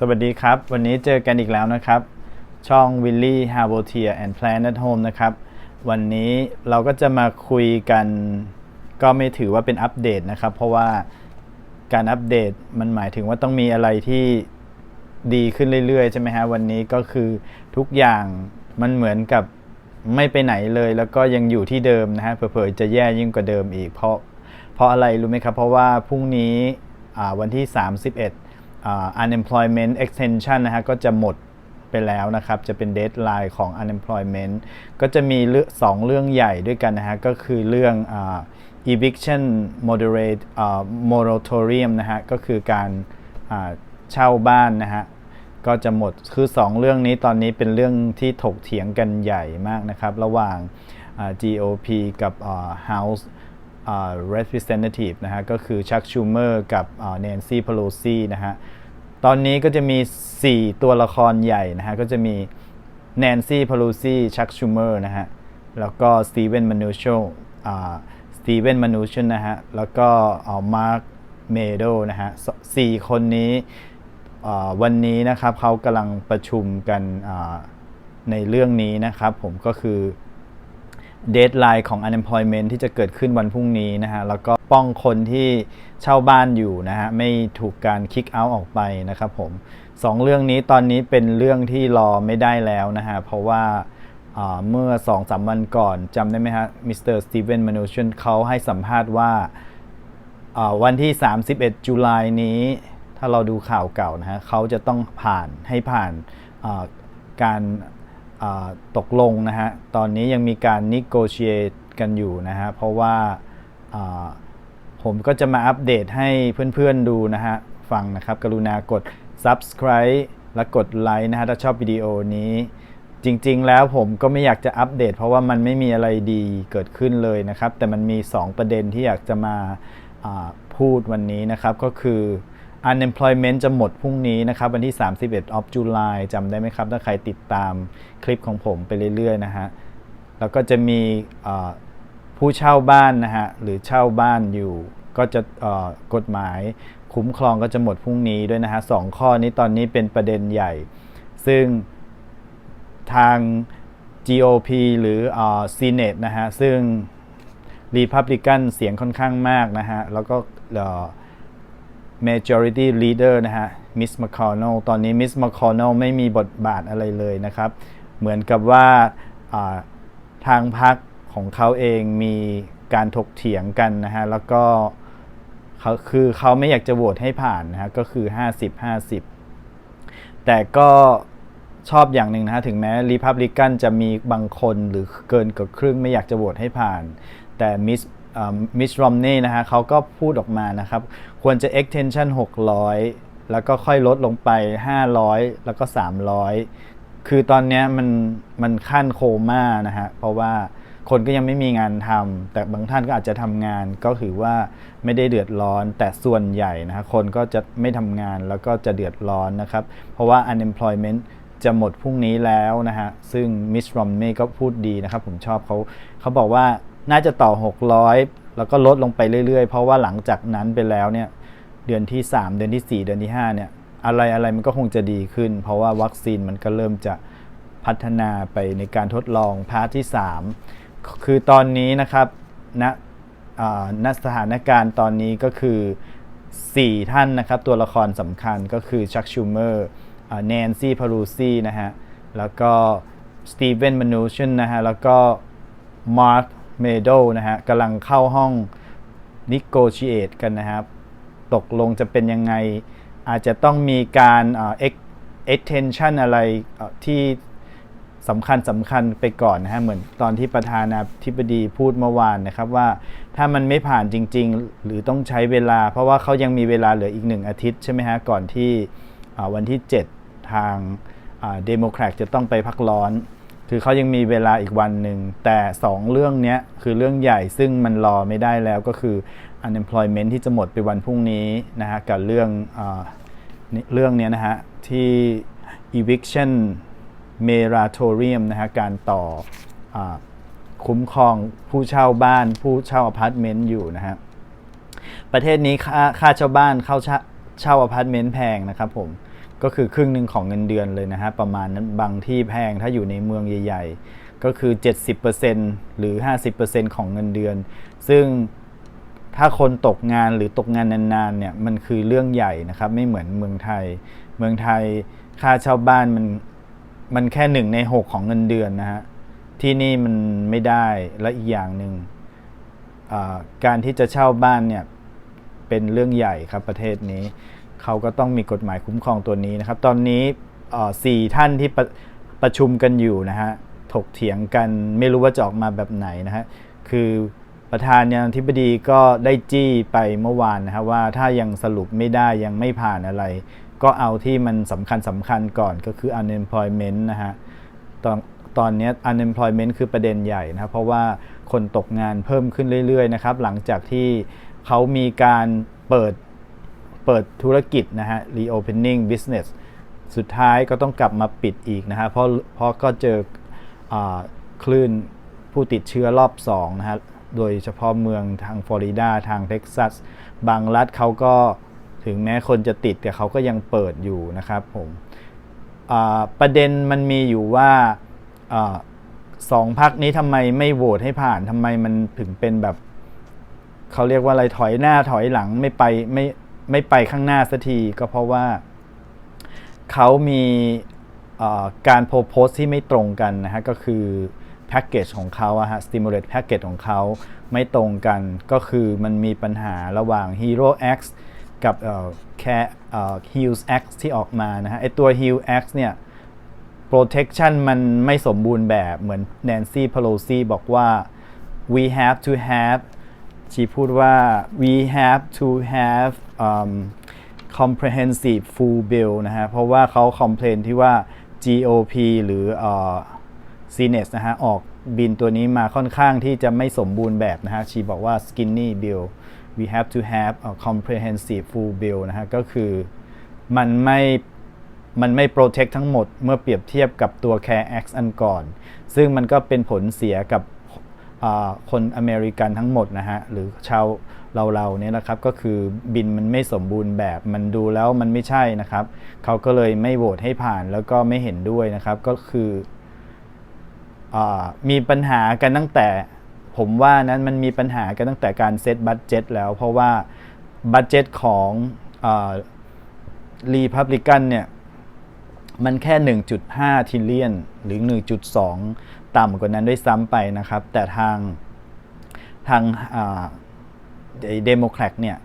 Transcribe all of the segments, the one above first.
สวัสดีครับ วันนี้เจอกันอีกแล้วนะครับ ช่อง Willy h a r b o t i e r and Plan at Home นะครับ วันนี้เราก็จะมาคุยกัน ก็ไม่ถือว่าเป็นอัปเดตนะครับ เพราะว่าการอัปเดตมันหมายถึงว่าต้องมีอะไรที่ดีขึ้นเรื่อยๆ ใช่ไหมฮะ วันนี้ก็คือทุกอย่างมันเหมือนกับไม่ไปไหนเลย แล้วก็ยังอยู่ที่เดิมนะฮะเผลอๆจะแย่ยิ่งกว่าเดิมอีก เพราะเพราะอะไรรู้ไหมครับ เพราะว่าพรุ่งนี้วันที่ 31อ่า unemployment extension นะฮะก็จะหมดไปแล้วนะครับ จะเป็น deadline ของ unemployment ก็จะมีเรื่องสองเรื่องใหญ่ด้วยกันนะฮะ ก็คือเรื่อง eviction moderate moratorium นะฮะ ก็คือการเช่าบ้านนะฮะ ก็จะหมด คือ 2 เรื่องนี้ตอนนี้เป็นเรื่องที่ถกเถียงกันใหญ่มากนะครับ ระหว่าง GOP กับ House Representative นะฮะก็คือชักชูเมอร์กับแนนซี่พ e โลซีนะฮะตอนนี้ก็จะมี 4 ตัวละครใหญ่นะฮะก็จะมีแนนซี่พโลซีชักชูเมอร์นะฮะแล้วก็สตีเวนมานูชอ่าสตีเวนมานูชนะฮะแล้วก็มาร์คเมโดนะฮะสี่คนนี้วันนี้นะครับเขากำลังประชุมกันในเรื่องนี้นะครับผมก็คือ เดทไลน์ของ unemployment ที่จะเกิดขึ้นวันพรุ่งนี้นะฮะ แล้วก็ป้องคนที่เช่าบ้านอยู่นะฮะ ไม่ถูกการ kick out ออกไปนะครับผมสองเรื่องนี้ตอนนี้เป็นเรื่องที่รอไม่ได้แล้วนะฮะ เพราะว่าเมื่อ2อสวันก่อนจำได้ไหมฮะมิสเตอร์สตีเวนมานูชันเขาให้สัมภาษณ์ว่าวันที่ 31จุลายนี้ ถ้าเราดูข่าวเก่านะฮะเขาจะต้องผ่านให้ผ่านการ ตกลงนะฮะ ตอนนี้ยังมีการ negotiate กันอยู่นะฮะ เพราะว่าผมก็จะมาอัปเดตให้เพื่อนๆดูนะฮะ ฟังนะครับ กรุณากด subscribe และกดไลค์นะฮะ ถ้าชอบวิดีโอนี้ จริงๆแล้วผมก็ไม่อยากจะอัปเดต เพราะว่ามันไม่มีอะไรดีเกิดขึ้นเลยนะครับ แต่มันมี 2 ประเด็นที่อยากจะมาพูดวันนี้นะครับ ก็คือ unemployment จะหมดพรุ่งนี้นะครับวันที่ 31 of July จำได้ไหมครับ ถ้าใครติดตามคลิปของผมไปเรื่อยๆนะฮะ แล้วก็จะมีผู้เช่าบ้านนะฮะ หรือเช่าบ้านอยู่ ก็จะกฎหมายคุ้มครองก็จะหมดพรุ่งนี้ด้วยนะฮะสองข้อนี้ตอนนี้เป็นประเด็นใหญ่ ซึ่งทาง GOP หรืออ Senate นะฮะ ซึ่ง Republican เสียงค่อนข้างมากนะฮะ แล้วก็ majority leader นะฮะ Miss McConnell ตอนนี้ Miss McConnell ไม่มีบทบาทอะไรเลยนะครับ เหมือนกับว่าอ่าทางพรรคของเขาเองมีการถกเถียงกันนะฮะ แล้วก็เขาคือเขาไม่อยากจะโหวตให้ผ่านนะฮะ ก็คือ 50-50 แต่ก็ชอบอย่างหนึ่งนะฮะ ถึงแม้รีพับลิกันจะมีบางคนหรือเกินกว่าครึ่งไม่อยากจะโหวตให้ผ่าน แต่มิส มิสรอมนี่นะฮะเขาก็พูดออกมานะครับ ควรจะ extension 600 แล้วก็ค่อยลดลงไป 500 แล้วก็ 300 คือตอนนี้มันมันขั้นโคม่านะฮะ เพราะว่าคนก็ยังไม่มีงานทำแต่บางท่านก็อาจจะทำงานก็ถือว่าไม่ได้เดือดร้อน แต่ส่วนใหญ่นะฮะคนก็จะไม่ทำงานแล้วก็จะเดือดร้อนนะครับ เพราะว่า unemployment จะหมดพรุ่งนี้แล้วนะฮะ ซึ่งมิสรอมนี่ก็พูดดีนะครับ ผมชอบเขาเขาบอกว่า น่าจะต่อ 600 แล้วก็ลดลงไปเรื่อยๆ เพราะว่าหลังจากนั้นไปแล้วเนี่ยเดือนที่ 3 เดือนที่ 4 เดือนที่5เนี่ยอะไรอะไรมันก็คงจะดีขึ้น เพราะว่าวัคซีนมันก็เริ่มจะพัฒนาไปในการทดลองพาร์ทที่ 3 คือตอนนี้นะครับณณสถานการณ์ตอนนี้ก็คือ 4 ท่านนะครับตัวละครสำคัญก็คือชักชูเมอร์แนนซี่พารูซี่นะฮะแล้วก็สตีเวนมานูชันนะฮะแล้วก็มาร์ค เมโดนะฮะกำลังเข้าห้อง negotiate กันนะครับ ตกลงจะเป็นยังไง อาจจะต้องมีการเอ่อ ex- extension อะไรที่สำคัญสำคัญไปก่อนนะฮะเหมือนตอนที่ประธานาธิบดีพูดเมื่อวานนะครับว่าถ้ามันไม่ผ่านจริง ๆ หรือต้องใช้เวลา เพราะว่าเขายังมีเวลาเหลืออีกหนึ่งอาทิตย์ใช่ไหมฮะก่อนที่วันที่ 7 ทางเดโมแครตจะต้องไปพักร้อน คือเขายังมีเวลาอีกวันหนึ่ง แต่ 2 เรื่องนี้คือเรื่องใหญ่ซึ่งมันรอไม่ได้แล้วก็คือ unemployment ที่จะหมดไปวันพรุ่งนี้นะฮะกับเรื่องอเรื่องนี้นะฮะที่ eviction moratorium นะฮะการต่ออคุ้มครองผู้เช่าบ้าน ผู้เช่าอพาร์ตเมนต์อยู่นะฮะประเทศนี้ค่าค่าเช่าบ้านเข้าเช่าอพาร์ตเมนต์แพงนะครับผม ก็คือครึ่งหนึ่งของเงินเดือนเลยนะฮะประมาณนั้นบางที่แพงถ้าอยู่ในเมืองใหญ่ ๆ ก็คือ 70%หรือ 50%ของเงินเดือน ซึ่งถ้าคนตกงานหรือตกงานนานๆเนี่ยมันคือเรื่องใหญ่นะครับไม่เหมือนเมืองไทย เมืองไทยค่าเช่าบ้านมันมันแค่หนึ่งในหกของเงินเดือนนะฮะที่นี่มันไม่ได้และอีกอย่างหนึ่งการที่จะเช่าบ้านเนี่ยเป็นเรื่องใหญ่ครับประเทศนี้ เขาก็ต้องมีกฎหมายคุ้มครองตัวนี้นะครับ ตอนนี้สี่ท่านที่ประประชุมกันอยู่นะฮะถกเถียงกันไม่รู้ว่าจะออกมาแบบไหนนะฮะคือประธานยางธิบดีก็ได้จี้ไปเมื่อวานนะฮะว่าถ้ายังสรุปไม่ได้ยังไม่ผ่านอะไร ก็เอาที่มันสำคัญสำคัญก่อนก็คือ unemployment นะฮะตอนตอนนี้ unemployment คือประเด็นใหญ่นะครับเพราะว่าคนตกงานเพิ่มขึ้นเรื่อยๆนะครับหลังจากที่เขามีการเปิด เปิดธุรกิจนะฮะ reopening business สุดท้ายก็ต้องกลับมาปิดอีกนะฮะเพราะเพราะก็เจออคลื่นผู้ติดเชื้อรอบ2นะฮะโดยเฉพาะเมืองทางฟลอริดาทางเท็กซัส บางรัฐเขาก็ถึงแม้คนจะติดแต่เขาก็ยังเปิดอยู่นะครับผมประเด็นมันมีอยู่ว่าอาสองพักนี้ทำไมไม่โหวตให้ผ่านทำไมมันถึงเป็นแบบ เขาเรียกว่าอะไรถอยหน้าถอยหลังไม่ไปไม่ ไม่ไปข้างหน้าสักทีก็เพราะว่าเขามีการโพสต์ที่ไม่ตรงกันนะฮะก็คือแพ็กเกจของเขาอะฮะ stimulate package ของเขาไม่ตรงกันก็คือมันมีปัญหาระหว่าง Hero X กับแค่เอ่อ Heals X ที่ออกมานะฮะไอตัว Heal X เนี่ย protection มันไม่สมบูรณ์แบบเหมือน Nancy Pelosi บอกว่า we have to have ชีพูดว่า we have to have um, comprehensive full bill นะฮะ เพราะว่าเขา complain ที่ว่า GOP หรือเอ่อ Senate นะฮะ ออกบินตัวนี้มาค่อนข้างที่จะไม่สมบูรณ์แบบนะฮะ ชีบอกว่า skinny bill we have to have a comprehensive full bill นะฮะ ก็คือมันไม่มันไม่ protect ทั้งหมดเมื่อเปรียบเทียบกับตัว Care Act อันก่อน ซึ่งมันก็เป็นผลเสียกับ คนอเมริกันทั้งหมดนะฮะหรือชาวเราๆเนี่ยนะครับก็คือบินมันไม่สมบูรณ์แบบมันดูแล้วมันไม่ใช่นะครับเขาก็เลยไม่โหวตให้ผ่านแล้วก็ไม่เห็นด้วยนะครับก็คืออมีปัญหากันตั้งแต่ผมว่านั้นมันมีปัญหากันตั้งแต่การเซตบัตเจ็ตแล้วเพราะว่าบัตเจ็ตของรีพับลิกันเนี่ยมันแค่ 1.5 ทิลเลียน หรือ 1.2 ต่ำกว่านั้นด้วยซ้ำไปนะครับ แต่ทางทางเดโมแครตเนี่ย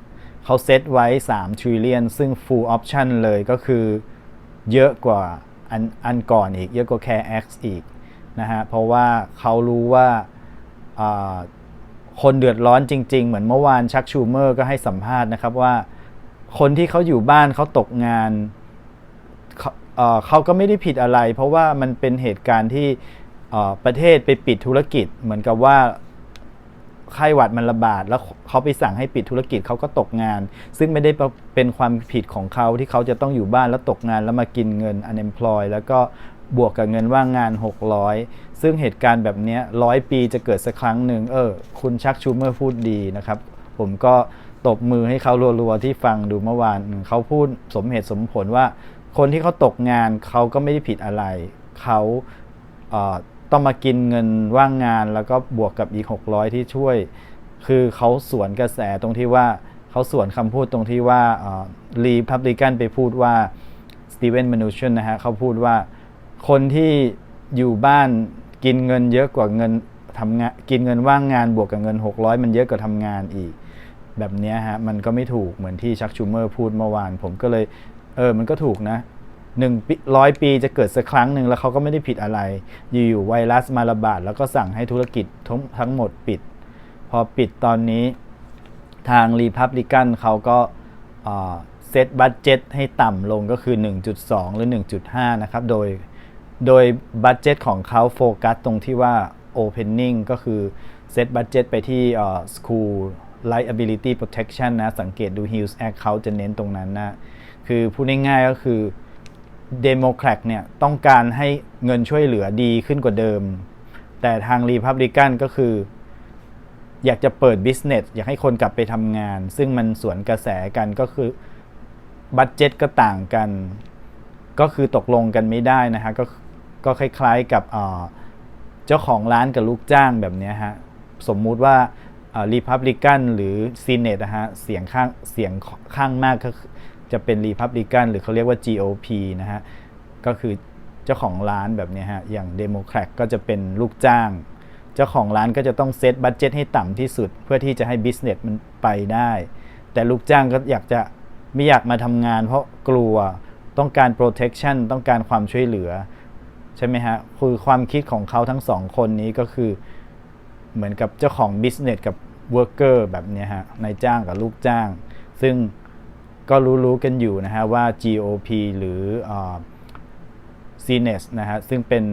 เขาเซตไว้3ทริลเลียนซึ่ง full option เลยก็คือเยอะกว่าอันอันก่อนอีก เยอะกว่า Care X อีกนะฮะ เพราะว่าเขารู้ว่าคนเดือดร้อนจริง ๆ เหมือนเมื่อวานชักชูเมอร์ก็ให้สัมภาษณ์นะครับว่า คนที่เขาอยู่บ้านเขาตกงานเขาเขาก็ไม่ได้ผิดอะไร เพราะว่ามันเป็นเหตุการณ์ที่ ประเทศไปปิดธุรกิจ เหมือนกับว่าไข้หวัดมันระบาด แล้วเขาไปสั่งให้ปิดธุรกิจเขาก็ตกงาน ซึ่งไม่ได้เป็นความผิดของเขาที่เขาจะต้องอยู่บ้านแล้วตกงานแล้วมากินเงิน unemployed แล้วก็บวกกับเงินว่างงาน 600 ซึ่งเหตุการณ์แบบนี้ร้อยปีจะเกิดสักครั้งหนึ่งเออ คุณชักชูเมอร์พูดดีนะครับ ผมก็ตบมือให้เขารัวๆ ที่ฟังดูเมื่อวานเขาพูดสมเหตุสมผลว่า คนที่เขาตกงานเขาก็ไม่ได้ผิดอะไร เขาเอ่อ ต้องมากินเงินว่างงานแล้วก็บวกกับอีก 600 ที่ช่วย คือเขาสวนกระแสตรงที่ว่าเขาสวนคำพูดตรงที่ว่ารีพับลิกันไปพูดว่าสตีเวนมนูชันนะฮะเขาพูดว่าคนที่อยู่บ้านกินเงินเยอะกว่าเงินทำงานกินเงินว่างงานบวกกับเงิน 600 มันเยอะกว่าทำงานอีก แบบนี้ฮะมันก็ไม่ถูกเหมือนที่ชักชูเมอร์พูดเมื่อวาน ผมก็เลยเออมันก็ถูกนะ หนึ่งร้อยปีจะเกิดสักครั้งหนึ่งแล้วเขาก็ไม่ได้ผิดอะไร อยู่ๆไวรัสมาระบาดแล้วก็สั่งให้ธุรกิจทั้งทั้งหมดปิด พอปิดตอนนี้ทางรีพับลิกันเขาก็เซตบัตเจ็ตให้ต่ำลงก็คือ 1.2 หรือ 1.5 นะครับ โดยโดยบัตเจ็ตของเขาโฟกัสตรงที่ว่า Opening ก็คือเซตบัตเจ็ตไปที่ School Liability Protection นะ สังเกตดู Hills Act เขาจะเน้นตรงนั้นนะ คือพูดง่ายๆก็คือ เดโมแครตเนี่ยต้องการให้เงินช่วยเหลือดีขึ้นกว่าเดิม แต่ทางรีพับลิกันก็คือ อยากจะเปิดบิสเนสอยากให้คนกลับไปทำงาน ซึ่งมันสวนกระแสกันก็คือบัตเจ็ตก็ต่างกัน ก็คือตกลงกันไม่ได้นะฮะก็ก็คล้ายๆกับเจ้าของร้านกับลูกจ้างแบบนี้ฮะ สมมุติว่ารีพับลิกันหรือซีเนตนะฮะ เสียงข้างเสียงข้างมากก็ จะเป็นรีพับลิกันหรือเขาเรียกว่า GOP นะฮะ ก็คือเจ้าของร้านแบบนี้ฮะ อย่างเดโมแครตก็จะเป็นลูกจ้าง เจ้าของร้านก็จะต้องเซตบัตเจ็ตให้ต่ำที่สุด เพื่อที่จะให้บิสเนสมันไปได้ แต่ลูกจ้างก็อยากจะไม่อยากมาทำงาน เพราะกลัวต้องการ protection ต้องการความช่วยเหลือ ใช่ไหมฮะ คือความคิดของเขาทั้งสองคนนี้ก็คือเหมือนกับเจ้าของ business กับ worker แบบนี้ฮะนายจ้างกับลูกจ้าง ซึ่ง ก็รู้ๆกันอยู่นะฮะว่า GOP หรือเอ่อซีเนะฮะซึ่งเป็น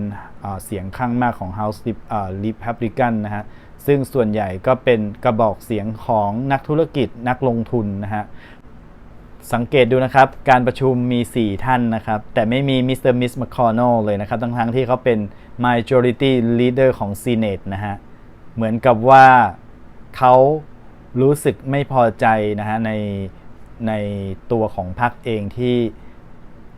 เสียงข้างมากของ House of Republican นะฮะซึ่งส่วนใหญ่ก็เป็นกระบอกเสียงของนักธุรกิจนักลงทุนนะฮะสังเกตดูนะครับ การประชุมมี 4 ท่านนะครับ แต่ไม่มีมิสเตอร์มิสม c คอ n น l เลยนะครับ ทั้งๆที่เขาเป็น majority leader ของ Senate นะฮะ เหมือนกับว่าเขารู้สึกไม่พอใจนะฮะใน ในตัวของพรรคเองที่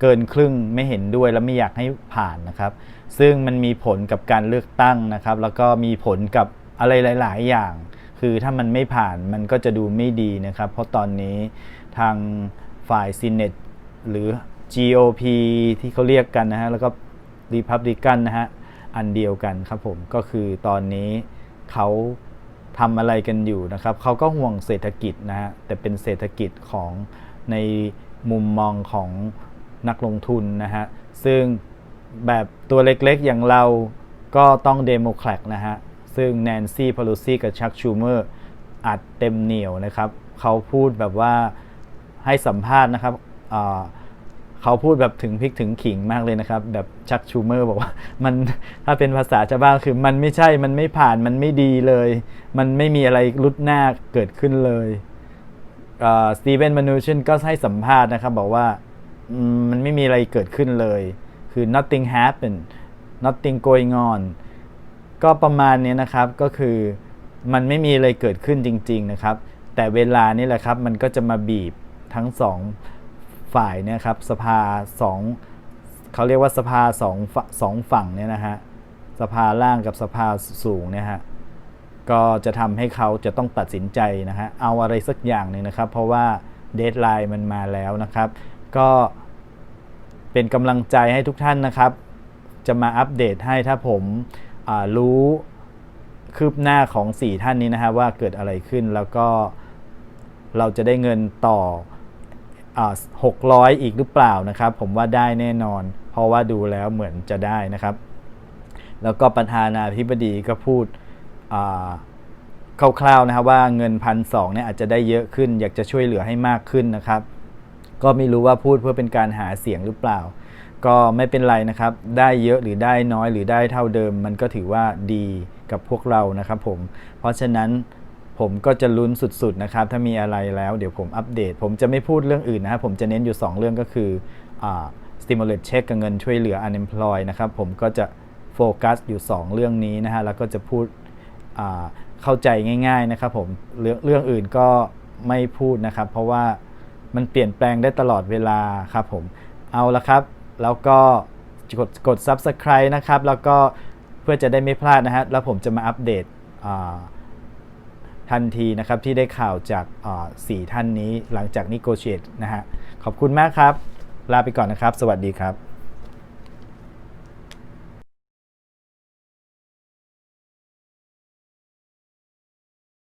เกินครึ่งไม่เห็นด้วยและไม่อยากให้ผ่านนะครับ ซึ่งมันมีผลกับการเลือกตั้งนะครับ แล้วก็มีผลกับอะไรหลาย ๆ อย่าง คือถ้ามันไม่ผ่านมันก็จะดูไม่ดีนะครับ เพราะตอนนี้ทางฝ่ายซีเนตหรือ GOP ที่เขาเรียกกันนะฮะ แล้วก็ Republican นะฮะ อันเดียวกันครับผม ก็คือตอนนี้เขา ทำอะไรกันอยู่นะครับเขาก็ห่วงเศรษฐกิจนะฮะแต่เป็นเศรษฐกิจของในมุมมองของนักลงทุนนะฮะซึ่งแบบตัวเล็กๆ อย่างเราก็ต้องเดโมแครตนะฮะซึ่งแนนซี่พ l ลูซี่กับชักชูเมอร์อัดเต็มเหนียวนะครับเขาพูดแบบว่าให้สัมภาษณ์นะครับอ่า เขาพูดแบบถึงพริกถึงขิงมากเลยนะครับ แบบชักชูเมอร์บอกว่า มันถ้าเป็นภาษาชาวบ้านคือมันไม่ใช่มันไม่ผ่านมันไม่ดีเลย มันไม่มีอะไรรุดหน้าเกิดขึ้นเลยสตีเวนมานูชินก็ให้สัมภาษณ์นะครับ บอกว่ามมันไม่มีอะไรเกิดขึ้นเลย คือ nothing happened nothing going on ก็ประมาณนี้นะครับก็คือมันไม่มีอะไรเกิดขึ้นจริง ๆนะครับ แต่เวลานี่แหละครับ มันก็จะมาบีบทั้งสอง ฝ่ายเนี่ยครับสภาสองเขาเรียกว่าสภาสองสองฝั่งเนี่ยนะฮะสภาล่างกับสภาสูงเนี่ยฮะก็จะทำให้เขาจะต้องตัดสินใจนะฮะเอาอะไรสักอย่างหนึ่งนะครับ เพราะว่าเดทไลน์มันมาแล้วนะครับ ก็เป็นกำลังใจให้ทุกท่านนะครับ จะมาอัปเดตให้ถ้าผมอ่ารู้คืบหน้าของ 4 ท่านนี้นะฮะว่าเกิดอะไรขึ้นแล้วก็เราจะได้เงินต่อ 600 อีกหรือเปล่านะครับ ผมว่าได้แน่นอน เพราะว่าดูแล้วเหมือนจะได้นะครับ แล้วก็ประธานาธิบดีก็พูดคร่าวๆนะครับว่าเงินพันสองเนี่ยอาจจะได้เยอะขึ้น อยากจะช่วยเหลือให้มากขึ้นนะครับ ก็ไม่รู้ว่าพูดเพื่อเป็นการหาเสียงหรือเปล่า ก็ไม่เป็นไรนะครับ ได้เยอะหรือได้น้อยหรือได้เท่าเดิม มันก็ถือว่าดีกับพวกเรานะครับผมเพราะฉะนั้น ผมก็จะลุ้นสุดๆนะครับ ถ้ามีอะไรแล้วเดี๋ยวผมอัปเดต ผมจะไม่พูดเรื่องอื่นนะครับ ผมจะเน้นอยู่ 2 เรื่องก็คือ stimulate check กับเงินช่วยเหลือ unemployed นะครับ ผมก็จะโฟกัสอยู่ 2 เรื่องนี้นะฮะ แล้วก็จะพูดเข้าใจง่ายๆนะครับผมเรื่องเรื่องอื่นก็ไม่พูดนะครับ เพราะว่ามันเปลี่ยนแปลงได้ตลอดเวลาครับผมเอาละครับ แล้วก็กดกด subscribe นะครับ แล้วก็เพื่อจะได้ไม่พลาดนะฮะแล้วผมจะมาอัปเดตอ่า ทันทีนะครับที่ได้ข่าวจากสี่ท่านนี้หลังจากนิโกเชตนะฮะขอบคุณมากครับ ลาไปก่อนนะครับ สวัสดีครับ